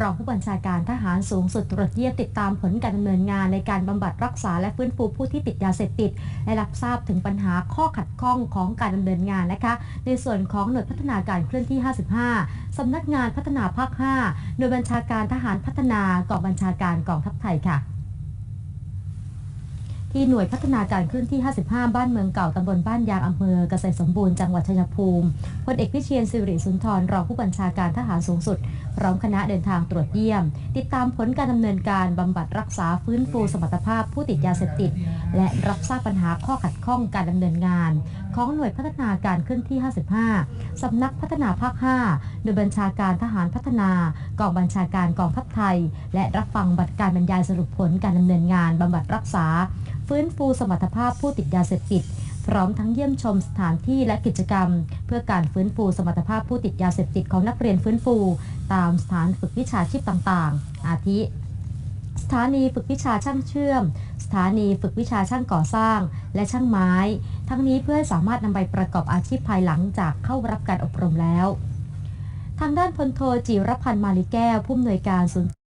รองผู้บัญชาการทหารสูงสุดตรวจเยี่ยมติดตามผลการดำเนินงานในการบำบัดรักษาและฟื้นฟูผู้ที่ติดยาเสพติด และรับทราบถึงปัญหาข้อขัดข้องของการดำเนินงานนะคะ ในส่วนของหน่วยพัฒนาการเคลื่อนที่ 55 สำนักงานพัฒนาภาค 5 หน่วยบัญชาการทหารพัฒนากองบัญชาการกองทัพไทยค่ะ ที่หน่วยพัฒนาการเคลื่อนที่ 55 บ้านเมืองเก่าตำบลบ้านยางอำเภอเกษตรสมบูรณ์จังหวัดชัยภูมิพลเอกวิเชียนสิริสุนทรรองผู้บัญชาการทหารสูงสุด พร้อมคณะเดินทางตรวจเยี่ยม ติดตามผลการดำเนินการบำบัดรักษาฟื้นฟูสมรรถภาพผู้ติดยาเสพติด และรับทราบปัญหาข้อขัดข้องการดำเนินงาน ของหน่วยพัฒนาการเคลื่อนที่ 55สำนักพัฒนาภาค 5 โดยบัญชาการทหารพัฒนากองบัญชาการกองทัพไทย และรับฟังบัตรการบรรยายสรุปผลการดำเนินงานบำบัดรักษา ฟื้นฟูสมรรถภาพผู้ติดยาเสพติด พร้อมทั้งเยี่ยมชมสถานที่และกิจกรรม เพื่อการฟื้นฟูสมรรถภาพผู้ติดยาเสพติดของนักเรียนฟื้นฟู ตามสถานฝึกวิชาชีพต่างๆ อาทิสถานีฝึกวิชาช่างเชื่อม สถานีฝึกวิชาช่างก่อสร้าง และช่างไม้ ทั้งนี้เพื่อให้สามารถนำไปประกอบอาชีพภายหลังจากเข้ารับการอบรมแล้ว ทางด้านพลโทจิรพันธ์มาลิแก้วผู้อำนวยการศูนย์